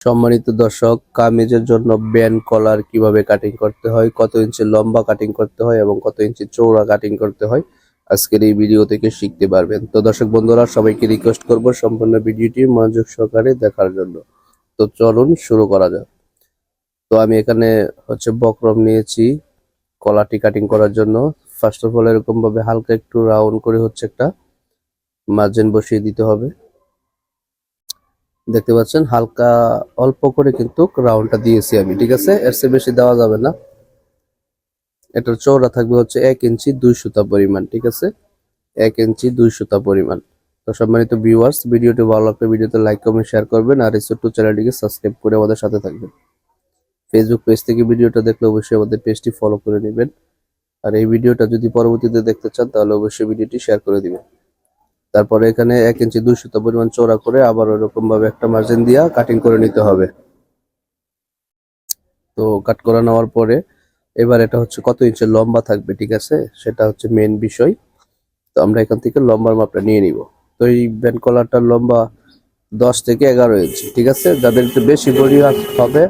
সম্মানিত দর্শক, কামিজের জন্য ব্যান কলার কীভাবে কাটিং করতে হয়, কত ইঞ্চি লম্বা কাটিং করতে হয় এবং কত ইঞ্চি চৌড়া কাটিং করতে হয়, আজকের এই ভিডিও থেকে শিখতে পারবেন। তো দর্শক বন্ধুরা, সবাইকে রিকোয়েস্ট করব সম্পূর্ণ ভিডিওটি মনোযোগ সহকারে দেখার জন্য। তো চলুন শুরু করা যাক। তো আমি এখানে হচ্ছে বক্রম নিয়েছি কলাটি কাটিং করার জন্য। ফার্স্ট অফ অল এরকম ভাবে হালকা একটু রাউন্ড করে হচ্ছে একটা মার্জিন বসিয়ে দিতে হবে। দেখতে পাচ্ছেন, হালকা অল্প করে কিন্তু রাউন্ডটা দিয়েছি আমি, ঠিক আছে? এর চেয়ে বেশি দেওয়া যাবে না। এটার চৌড়া থাকবে হচ্ছে এক ইঞ্চি দুই সুতা পরিমাণ, ঠিক আছে? এক ইঞ্চি দুই সুতা পরিমাণ। তো সম্মানিত ভিউয়ার্স ভিডিওটি ভালো লাগলে ভিডিওতে লাইক কমেন্ট শেয়ার করবেন আর এই ছোট্ট চ্যানেলটিকে সাবস্ক্রাইব করে আমাদের সাথে থাকবেন। ফেসবুক পেজ থেকে ভিডিওটা দেখলে অবশ্যই আমাদের পেজটি ফলো করে নেবেন। আর এই ভিডিওটা যদি পরবর্তীতে দেখতে চান, তাহলে অবশ্যই ভিডিওটি শেয়ার করে দিবেন। তারপরে এখানে এক ইঞ্চি দুই সুতা পরিমাণ চওড়া করে আবার ওরকম ভাবে একটা মার্জিন দিয়া কাটিং করে নিতে হবে। তো কাট করা নেওয়ার পরে এবার এটা হচ্ছে কত ইঞ্চি লম্বা থাকবে, ঠিক আছে? সেটা হচ্ছে মেন বিষয়। তো আমরা এখান থেকে লম্বার মাপটা নিয়ে নিব। তো এই ব্যান্ড কলারটার লম্বা দশ থেকে এগারো ইঞ্চি, ঠিক আছে? যাদের একটু বেশি বডি হবে,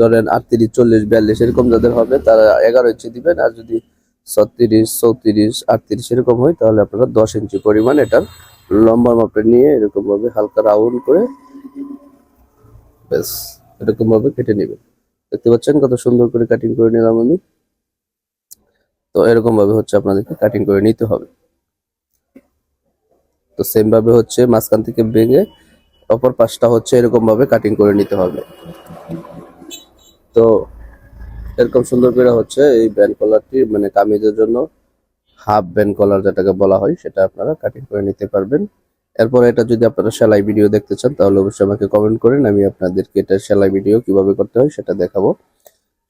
ধরেন আটত্রিশ, চল্লিশ, বিয়াল্লিশ, এরকম যাদের হবে, তারা এগারো ইঞ্চি দিবেন। আর যদি ছত্রিশ, চৌত্রিশ, আটত্রিশ এরকম হয়, তাহলে আপনারা দশ ইঞ্চি পরিমাণ এটার লম্বা মাপটা নিয়ে এরকমভাবে হালকা রাউন্ড করে ব্যাস, এরকমভাবে কেটে নেবেন। দেখতে পাচ্ছেন কত সুন্দর করে কাটিং করে নিলাম আমি। তো এরকমভাবে হচ্ছে আপনাদেরকে কাটিং করে নিতে হবে। তো সেমভাবে হচ্ছে মাঝখান থেকে ভেঙে অপর পাশটা হচ্ছে এরকমভাবে কাটিং করে নিতে হবে। তো এরকম সুন্দর করে হচ্ছে এই ব্যান্ড কলারটি মানে কামিজের জন্য হাফ ব্যান্ড কলার যেটাকে বলা হয়, সেটা আপনারা কাটিং করে নিতে পারবেন। এরপর এটা যদি আপনারা সেলাই ভিডিও দেখতে চান, তাহলে অবশ্যই আমাকে কমেন্ট করেন, আমি আপনাদেরকে এটা সেলাই ভিডিও কীভাবে করতে হয় সেটা দেখাবো।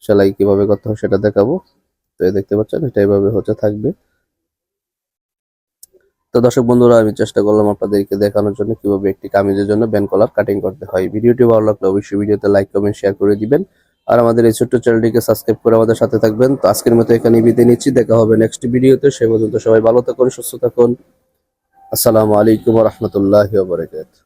সেলাই কীভাবে করতে হয় সেটা দেখাবো। তো দেখতে পাচ্ছেন, এটা এইভাবে হচ্ছে থাকবে। তো দর্শক বন্ধুরা, আমি চেষ্টা করলাম আপনাদেরকে দেখানোর জন্য কীভাবে একটি কামিজের জন্য ব্যান্ড কলার কাটিং করতে হয়। ভিডিওটি ভালো লাগলে অবশ্যই ভিডিওতে লাইক কমেন্ট শেয়ার করে দিবেন। আর আমাদের এই ছোট্ট চ্যানেলটিকে সাবস্ক্রাইব করে আমাদের সাথে থাকবেন। তো আজকের মতো এখানে বিদায় নিচ্ছি। দেখা হবে নেক্সট ভিডিওতে সে পর্যন্ত সবাই ভালো থাকুন, সুস্থ থাকুন। আসসালামু আলাইকুম রহমতুল্লাহ বারকাত